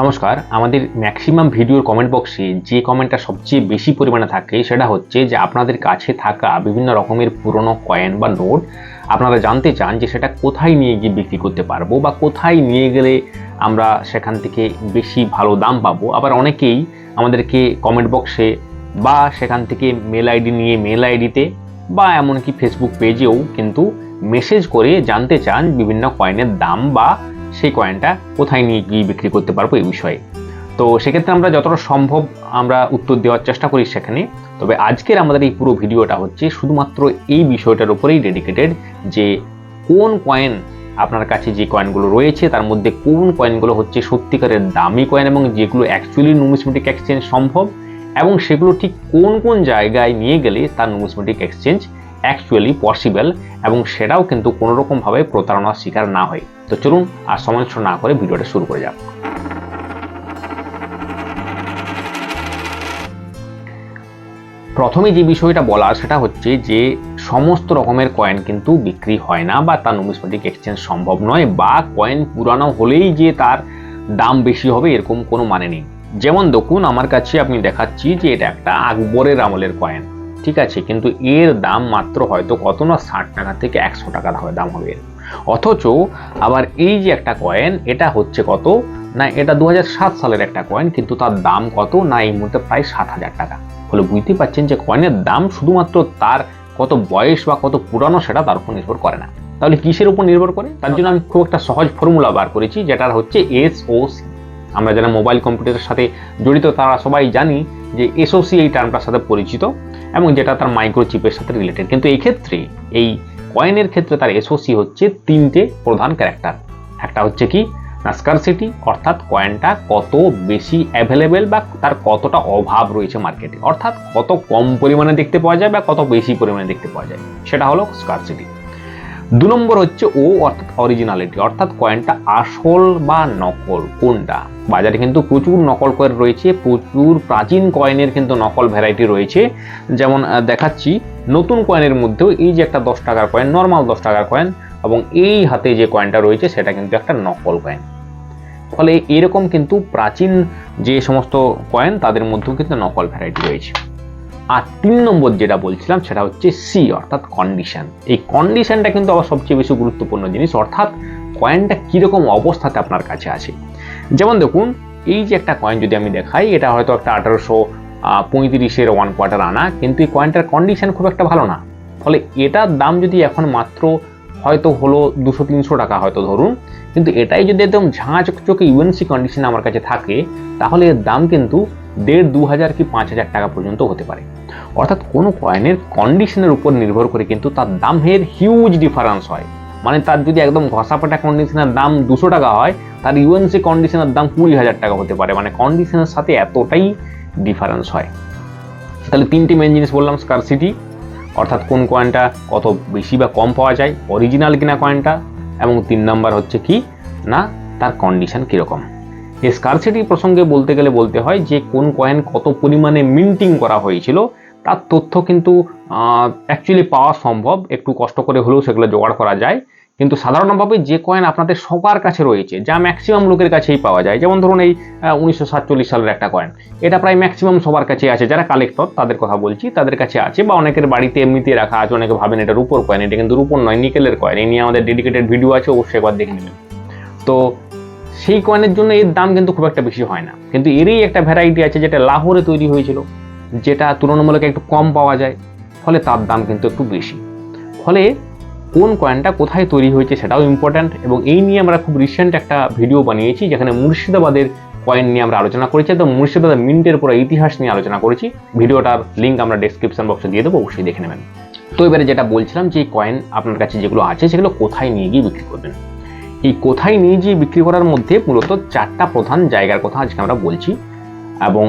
নমস্কার, আমাদের ম্যাক্সিমাম ভিডিওর কমেন্ট বক্সে যে কমেন্টটা সবচেয়ে বেশি পরিমাণে থাকে সেটা হচ্ছে যে আপনাদের কাছে থাকা বিভিন্ন রকমের পুরনো কয়েন বা নোট আপনারা জানতে চান যে সেটা কোথায় নিয়ে গিয়ে বিক্রি করতে পারব বা কোথায় নিয়ে গেলে আমরা সেখান থেকে বেশি ভালো দাম পাবো। আবার অনেকেই আমাদেরকে কমেন্ট বক্সে বা সেখান থেকে মেল আইডি নিয়ে মেল আইডিতে বা এমনকি ফেসবুক পেজেও কিন্তু মেসেজ করে জানতে চান বিভিন্ন কয়েনের দাম বা সেই কয়েনটা কোথায় নিয়ে গিয়ে বিক্রি করতে পারব এই বিষয়ে। তো সেক্ষেত্রে আমরা যতটা সম্ভব আমরা উত্তর দেওয়ার চেষ্টা করি সেখানে। তবে আজকের আমাদের এই পুরো ভিডিওটা হচ্ছে শুধুমাত্র এই বিষয়টার উপরেই ডেডিকেটেড যে কোন কয়েন আপনার কাছে যে কয়েনগুলো রয়েছে, তার মধ্যে কোন কয়েনগুলো হচ্ছে সত্যিকারের দামি কয়েন এবং যেগুলো অ্যাকচুয়ালি নুমিসমেটিক এক্সচেঞ্জ সম্ভব এবং সেগুলো ঠিক কোন কোন জায়গায় নিয়ে গেলে তার নুমিসমেটিক এক্সচেঞ্জ অ্যাকচুয়ালি পসিবল এবং সেটাও কিন্তু কোনোরকমভাবে প্রতারণার শিকার না হয়। তো চলুন আর নষ্ট না করে ভিডিওটা শুরু করে যাক। প্রথমে যে বিষয়টা বলা সেটা হচ্ছে যে সমস্ত রকমের কয়েন কিন্তু বিক্রি হয় না বা তার নুমিসমেটিক এক্সচেঞ্জ সম্ভব নয় বা কয়েন পুরানো হলেই যে তার দাম বেশি হবে এরকম কোনো মানে নেই। যেমন দেখুন, আমার কাছে আপনি দেখাচ্ছি যে এটা একটা আকবরের আমলের কয়েন ঠিক আছে, কিন্তু এর দাম মাত্র হয়তো কত না, ষাট টাকা থেকে একশো টাকা দাম হবে। অথচ আবার এই যে একটা কয়েন এটা হচ্ছে কত? না, এটা দু হাজার সাত সালের একটা কয়েন কিন্তু তার দাম কত? না, এই মুহূর্তে প্রায় সাত হাজার টাকা। ফলে বুঝতে পারছেন যে কয়েনের দাম শুধুমাত্র তার কত বয়স বা কত পুরানো সেটা তার উপর নির্ভর করে না। তাহলে কিসের উপর নির্ভর করে? তার জন্য আমি খুব একটা সহজ ফর্মুলা বার করেছি যেটা হচ্ছে এস ও সি আমরা যারা মোবাইল কম্পিউটারের সাথে জড়িত, তারা সবাই জানি যে এসওসি এই টার্মটার সাথে পরিচিত এবং যেটা তার মাইক্রোচিপের সাথে রিলেটেড কিন্তু এই ক্ষেত্রে, এই কয়েনের ক্ষেত্রে তার এসওসি হচ্ছে তিনটে প্রধান ক্যারেক্টার একটা হচ্ছে কি? না স্কারসিটি অর্থাৎ কয়েনটা কত বেশি অ্যাভেলেবেল বা তার কতটা অভাব রয়েছে মার্কেটে অর্থাৎ কত কম পরিমাণে দেখতে পাওয়া যায় বা কত বেশি পরিমাণে দেখতে পাওয়া যায়? সেটা হলো স্কারসিটি দু নম্বর হচ্ছে ও অর্থাৎ অরিজিনালিটি অর্থাৎ কয়েনটা আসল বা নকল, কোনটা? বাজারে কিন্তু প্রচুর নকল কয়েন রয়েছে, প্রচুর প্রাচীন কয়েনের কিন্তু নকল ভ্যারাইটি রয়েছে। যেমন দেখাচ্ছি, নতুন কয়েনের মধ্যেও এই যে একটা দশ টাকার কয়েন নর্মাল দশ টাকার কয়েন এবং এই হাতে যে কয়েনটা রয়েছে, সেটা কিন্তু একটা নকল কয়েন ফলে এরকম কিন্তু প্রাচীন যে সমস্ত কয়েন তাদের মধ্যেও কিন্তু নকল ভ্যারাইটি রয়েছে। আর তিন নম্বর যেটা বলছিলাম, সেটা হচ্ছে সি অর্থাৎ কন্ডিশন এই কন্ডিশনটা কিন্তু আবার সবচেয়ে বেশি গুরুত্বপূর্ণ জিনিস, অর্থাৎ কয়েনটা কীরকম অবস্থাতে আপনার কাছে আছে। যেমন দেখুন, এই যে একটা কয়েন যদি আমি দেখাই, এটা হয়তো একটা আঠারোশো পঁয়ত্রিশের ওয়ান কোয়ার্টার আনা, কিন্তু এই কয়েনটার কন্ডিশন খুব একটা ভালো না। ফলে এটার দাম যদি এখন মাত্র হয়তো হলো দুশো তিনশো টাকা হয়তো ধরুন কিন্তু এটাই যদি একদম ঝাঁ চকচকে ইউএনসি কন্ডিশন আমার কাছে থাকে, তাহলে এর দাম কিন্তু দেড় দু হাজার কি পাঁচ হাজার টাকা পর্যন্ত হতে পারে। অর্থাৎ কোনো কয়েনের কন্ডিশনের উপর নির্ভর করে কিন্তু তার দামের হিউজ ডিফারেন্স হয়। মানে তার যদি একদম ঘষাপাটা কন্ডিশনের দাম দুশো টাকা হয়, তার ইউএনসি কন্ডিশনের দাম কুড়ি হাজার টাকা হতে পারে। মানে কন্ডিশনের সাথে এতটাই ডিফারেন্স হয়। তাহলে তিনটি মেন জিনিস বললাম স্কারসিটি অর্থাৎ কোন কয়েনটা কত বেশি বা কম পাওয়া যায় অরিজিনাল কিনা কয়েনটা এবং তিন নাম্বার হচ্ছে কি? না, তার কন্ডিশন কীরকম? স্কারসিটি প্রসঙ্গে বলতে গেলে বলতে হয় যে, কোন কয়েন কত পরিমাণে মিন্টিং করা হয়েছিল, তার তথ্য কিন্তু অ্যাকচুয়ালি পাওয়া সম্ভব। একটু কষ্ট করে হলেও সেগুলো জোগাড় করা যায়। কিন্তু সাধারণভাবে যে কয়েন আপনাদের সবার কাছে রয়েছে, যা ম্যাক্সিমাম লোকের কাছেই পাওয়া যায়, যেমন ধরুন এই উনিশশো সাতচল্লিশ সালের একটা কয়েন এটা প্রায় ম্যাক্সিমাম সবার কাছে আছে, যারা কালেক্টর তাদের কথা বলছি, তাদের কাছে আছে বা অনেকের বাড়িতে এমনিতে রাখা আছে, অনেকে ভাবেন এটা রূপোর কয়েন এটা কিন্তু রূপোর নয় নিকেলের কয়েন এই নিয়ে আমাদের ডেডিকেটেড ভিডিও আছে, অবশ্যই একবার দেখে নেবেন তো সেই কয়েনের জন্য এর দাম কিন্তু খুব একটা বেশি হয় না, কিন্তু এরই একটা ভ্যারাইটি আছে যেটা লাহোরে তৈরি হয়েছিল, যেটা তুলনামূলক একটু কম পাওয়া যায়, ফলে তার দাম কিন্তু একটু বেশি। ফলে কোন কয়েনটা কোথায় তৈরি হয়েছে সেটাও ইম্পর্ট্যান্ট এবং এই নিয়ে আমরা খুব রিসেন্ট একটা ভিডিও বানিয়েছি যেখানে মুর্শিদাবাদের কয়েন নিয়ে আমরা আলোচনা করেছি এবং মুর্শিদাবাদের মিন্টের পুরো ইতিহাস নিয়ে আলোচনা করেছি। ভিডিওটার লিঙ্ক আমরা ডেসক্রিপশন বক্সে দিয়ে দেবো, অবশ্যই দেখে নেবেন। তো এবারে যেটা বলছিলাম যে কয়েন আপনার কাছে যেগুলো আছে সেগুলো কোথায় নিয়ে গিয়ে বিক্রি করবেন। এই কোথায় নিয়ে গিয়ে বিক্রি করার মধ্যে মূলত চারটা প্রধান জায়গার কথা আজকে আমরা বলছি এবং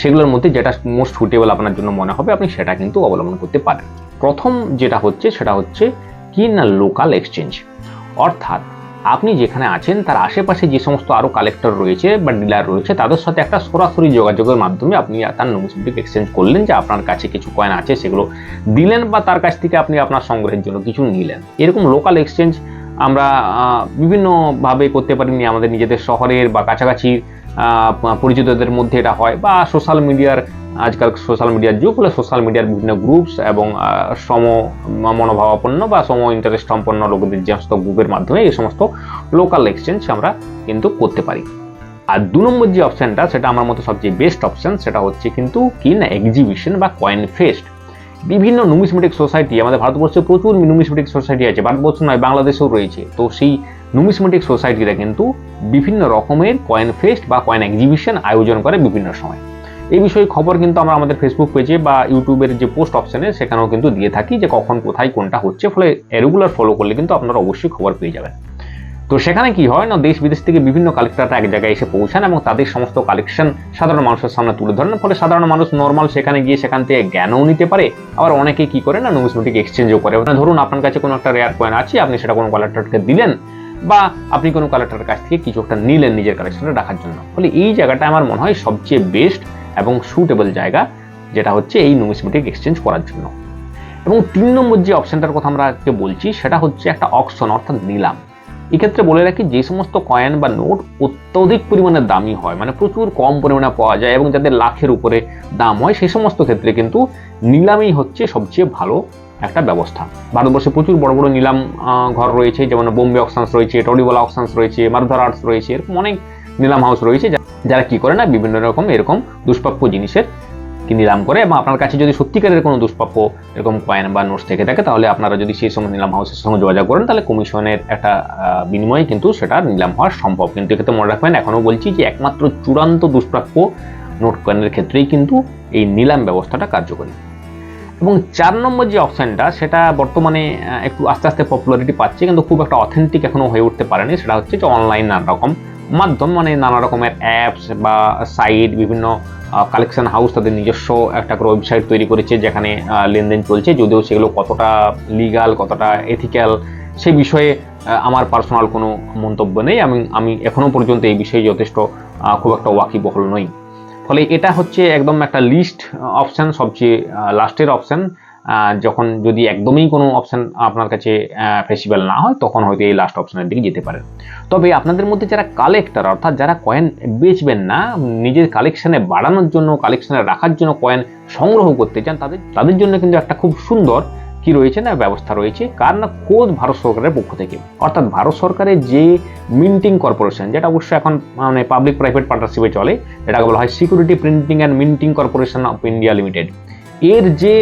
সেগুলোর মধ্যে যেটা মোস্ট সুটেবল আপনার জন্য মনে হবে, আপনি সেটা কিন্তু অবলম্বন করতে পারেন। প্রথম যেটা হচ্ছে সেটা হচ্ছে কি না লোকাল এক্সচেঞ্জ অর্থাৎ আপনি যেখানে আছেন তার আশেপাশে যে সমস্ত আরও কালেক্টর রয়েছে বা ডিলার রয়েছে তাদের সাথে একটা সরাসরি যোগাযোগের মাধ্যমে আপনি তার নোমিসমেটিক এক্সচেঞ্জ করলেন যে আপনার কাছে কিছু কয়েন আছে সেগুলো দিলেন বা তার কাছ থেকে আপনি আপনার সংগ্রহের জন্য কিছু নিলেন। এরকম লোকাল এক্সচেঞ্জ আমরা বিভিন্নভাবে করতে পারিনি আমাদের নিজেদের শহরের বা কাছাকাছি আহ, পরিচিতদের মধ্যে এটা হয় বা সোশ্যাল মিডিয়ার আজকাল সোশ্যাল মিডিয়ার যুগ হলে সোশ্যাল মিডিয়ার বিভিন্ন গ্রুপস এবং সম মনোভাবাপন্ন বা সম ইন্টারেস্ট সম্পন্ন লোকদের যে সমস্ত গ্রুপের মাধ্যমে এই সমস্ত লোকাল এক্সচেঞ্জ আমরা কিন্তু করতে পারি। আর দু নম্বর যে অপশানটা সেটা আমার মতে সবচেয়ে বেস্ট অপশান সেটা হচ্ছে কিন্তু কি না এক্সিবিশন বা কয়েন ফেস্ট বিভিন্ন নুমিসমেটিক সোসাইটি আমাদের ভারতবর্ষে প্রচুর নুমিসমেটিক সোসাইটি আছে, ভারতবর্ষ নয়, বাংলাদেশেও রয়েছে। তো সেই নুমিসমেটিক সোসাইটিরা কিন্তু বিভিন্ন রকমের কয়েন ফেস্ট বা কয়েন এক্সিবিশন আয়োজন করে বিভিন্ন সময়। এই বিষয়ে খবর কিন্তু আমরা আমাদের ফেসবুক পেজে বা ইউটিউবের যে পোস্ট অপশনে সেখানেও কিন্তু দিয়ে থাকি যে কখন, কোথায়, কোনটা হচ্ছে। ফলে রেগুলার ফলো করলে কিন্তু আপনারা অবশ্যই খবর পেয়ে যাবেন। তো সেখানে কি হয় না, দেশ বিদেশ থেকে বিভিন্ন কালেক্টররা এক জায়গায় এসে পৌঁছান এবং তাদের সমস্ত কালেকশন সাধারণ মানুষের সামনে তুলে ধরেন। ফলে সাধারণ মানুষ নর্মাল সেখানে গিয়ে সেখান থেকে জ্ঞানও নিতে পারে। আবার অনেকে কি করে না নুমিসমেটিক এক্সচেঞ্জও করে। মানে ধরুন আপনার কাছে কোনো একটা রেয়ার কয়েন আছে, আপনি সেটা কোনো কালেক্টরকে দিলেন বা আপনি কোনো কালেক্টরের কাছ থেকে কিছু একটা নিলেন নিজের কালেকশনে রাখার জন্য। ফলে এই জায়গাটা আমার মনে হয় সবচেয়ে বেস্ট এবং সুটেবল জায়গা, যেটা হচ্ছে এই নুমিসমেটিক এক্সচেঞ্জ করার জন্য। এবং তিন নম্বর যে অপশনটার কথা আমরা আজকে বলছি, সেটা হচ্ছে একটা অকশন অর্থাৎ নিলাম। এক্ষেত্রে বলে রাখি, যে সমস্ত কয়েন বা নোট অত্যধিক পরিমাণে দামি হয় মানে প্রচুর কম পরিমাণে পাওয়া যায় এবং যাদের লাখের উপরে দাম হয় সেই সমস্ত ক্ষেত্রে কিন্তু নিলামই হচ্ছে সবচেয়ে ভালো একটা ব্যবস্থা। ভারতবর্ষে প্রচুর বড় বড় নিলাম ঘর রয়েছে, যেমন বোম্বে অকশনস রয়েছে টডিওয়ালা অকশনস রয়েছে মারুধার আর্টস রয়েছে, এরকম অনেক নিলাম হাউস রয়েছে যারা কি করে না, বিভিন্ন রকম, এরকম দুষ্প্রাপ্য জিনিসের কি নিলাম করে এবং আপনার কাছে যদি সত্যিকারের কোনো দুষ্প্রাপ্য এরকম কয়েন বা নোটস থেকে থাকে, তাহলে আপনারা যদি সেই সময় নিলাম হাউসের সঙ্গে যোগাযোগ করেন, তাহলে কমিশনের একটা বিনিময়ে কিন্তু সেটা নিলাম হওয়া সম্ভব। কিন্তু এক্ষেত্রে মনে রাখবেন, এখনও বলছি যে একমাত্র চূড়ান্ত দুষ্প্রাপ্য নোট কয়েনের ক্ষেত্রেই কিন্তু এই নিলাম ব্যবস্থাটা কার্যকরী। এবং চার নম্বর যে অপশানটা সেটা বর্তমানে একটু আস্তে আস্তে পপুলারিটি পাচ্ছে, কিন্তু খুব একটা অথেন্টিক এখনও হয়ে উঠতে পারেনি। সেটা হচ্ছে যে অনলাইন নানা রকম মাধ্যম মানে নানা রকমের অ্যাপস বা সাইট বিভিন্ন কালেকশন হাউস তাদের নিজস্ব একটা করে ওয়েবসাইট তৈরি করেছে, যেখানে লেনদেন চলছে। যদিও সেগুলো কতটা লিগাল কতটা এথিক্যাল সেই বিষয়ে আমার পার্সোনাল কোনো মন্তব্য নেই। আমি আমি এখনও পর্যন্ত এই বিষয়ে যথেষ্ট খুব একটা ওয়াকিবহল নই। ফলে এটা হচ্ছে একদম একটা লিস্ট অপশান সবচেয়ে লাস্টের অপশান যখন যদি একদমই কোনো অপশান আপনার কাছে ফেসিবল না হয়, তখন হয়তো এই লাস্ট অপশানের দিকে যেতে পারে। তবে আপনাদের মধ্যে যারা কালেক্টর অর্থাৎ যারা কয়েন বেচবেন না, নিজের কালেকশানে বাড়ানোর জন্য কালেকশানে রাখার জন্য কয়েন সংগ্রহ করতে চান, তাদের তাদের জন্য কিন্তু একটা খুব সুন্দর কি রয়েছে না ব্যবস্থা রয়েছে, কার না খোদ ভারত সরকারের পক্ষ থেকে। অর্থাৎ ভারত সরকারের যে মিন্টিং কর্পোরেশন যেটা অবশ্যই এখন মানে পাবলিক প্রাইভেট পার্টনারশিপে চলে এটাকে বলা হয় security printing and minting corporation of India limited এর যে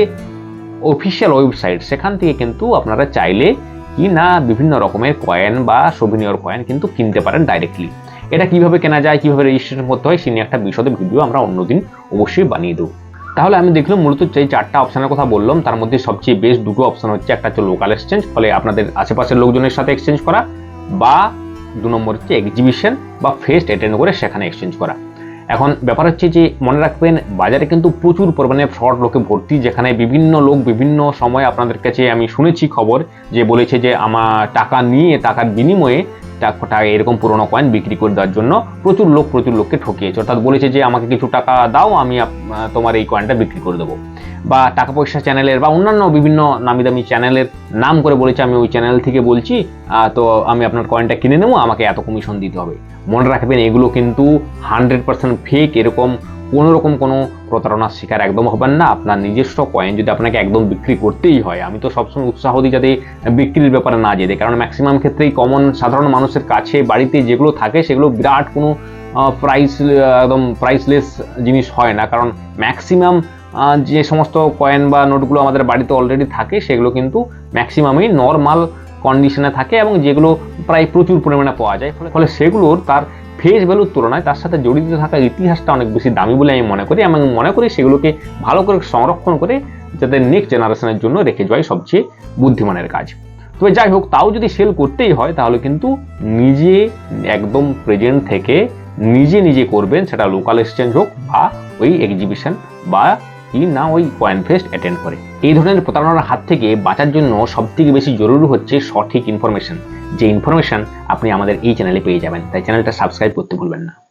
অফিসিয়াল ওয়েবসাইট সেখান থেকে কিন্তু আপনারা চাইলে কি না বিভিন্ন রকমের কয়েন বা সোভিনিয়র কয়েন কিন্তু কিনতে পারেন ডাইরেক্টলি এটা কীভাবে কেনা যায়, কীভাবে রেজিস্ট্রেশন করতে হয়, সে নিয়ে একটা বিশদে ভিডিও আমরা অন্যদিন অবশ্যই বানিয়ে দেবো। তাহলে আমি দেখলাম মূলত যে চারটা অপশনের কথা বললাম, তার মধ্যে সবচেয়ে বেস্ট দুটো অপশান হচ্ছে, একটা হচ্ছে লোকাল এক্সচেঞ্জ ফলে আপনাদের আশেপাশের লোকজনের সাথে এক্সচেঞ্জ করা, বা দু নম্বর হচ্ছে এক্সিবিশন বা ফেস্ট অ্যাটেন্ড করে সেখানে এক্সচেঞ্জ করা। এখন ব্যাপার হচ্ছে যে, মনে রাখবেন, বাজারে কিন্তু প্রচুর পরিমাণে ফ্রড লোকে ভর্তি, যেখানে বিভিন্ন লোক বিভিন্ন সময় আপনাদের কাছে আমি শুনেছি খবর, যে বলেছে যে, আমার টাকা নিয়ে, টাকার বিনিময়ে টাকা এরকম পুরোনো কয়েন বিক্রি করে দেওয়ার জন্য প্রচুর লোক প্রচুর লোককে ঠকিয়েছে। অর্থাৎ বলেছে যে, আমাকে কিছু টাকা দাও, আমি তোমার এই কয়েনটা বিক্রি করে দেবো। বা টাকা পয়সা চ্যানেলের বা অন্যান্য বিভিন্ন নামি দামি চ্যানেলের নাম করে বলেছে, আমি ওই চ্যানেল থেকে বলছি তো আমি আপনার কয়েনটা কিনে নেব, আমাকে এত কমিশন দিতে হবে। মনে রাখবেন, এগুলো কিন্তু হান্ড্রেড পার্সেন্ট ফেক এরকম কোনো রকম কোনো প্রতারণার শিকার একদম হবেন না। আপনার নিজস্ব কয়েন যদি আপনাকে একদম বিক্রি করতেই হয়, আমি তো সবসময় উৎসাহ দিই যাতে বিক্রির ব্যাপারে না যেতে। কারণ ম্যাক্সিমাম ক্ষেত্রেই কমন সাধারণ মানুষের কাছে বাড়িতে যেগুলো থাকে, সেগুলো বিরাট কোনো প্রাইস একদম প্রাইসলেস জিনিস হয় না। কারণ ম্যাক্সিমাম যে সমস্ত কয়েন বা নোটগুলো আমাদের বাড়িতে অলরেডি থাকে, সেগুলো কিন্তু ম্যাক্সিমামই নর্মাল কন্ডিশনে থাকে এবং যেগুলো প্রায় প্রচুর পরিমাণে পাওয়া যায়। ফলে ফলে সেগুলোর তার ফেস ভ্যালুর তুলনায় তার সাথে জড়িত থাকা ইতিহাসটা অনেক বেশি দামি বলে আমি মনে করি এবং মনে করি সেগুলোকে ভালো করে সংরক্ষণ করে যাতে নেক্সট জেনারেশনের জন্য রেখে যাওয়াই সবচেয়ে বুদ্ধিমানের কাজ। তবে যাই হোক, তাও যদি সেল করতেই হয়, তাহলে কিন্তু নিজে একদম প্রেজেন্ট থেকে নিজে নিজে করবেন, সেটা লোকাল এক্সচেঞ্জ হোক বা ওই এক্সিবিশন বা কি না ওই কয়েন ফেস্ট অ্যাটেন্ড করে। এই ধরনের প্রতারণার হাত থেকে বাঁচার জন্য সবথেকে বেশি জরুরি হচ্ছে সঠিক ইনফরমেশন যে ইনফরমেশান আপনি আমাদের এই চ্যানেলে পেয়ে যাবেন তাই চ্যানেলটা সাবস্ক্রাইব করতে ভুলবেন না।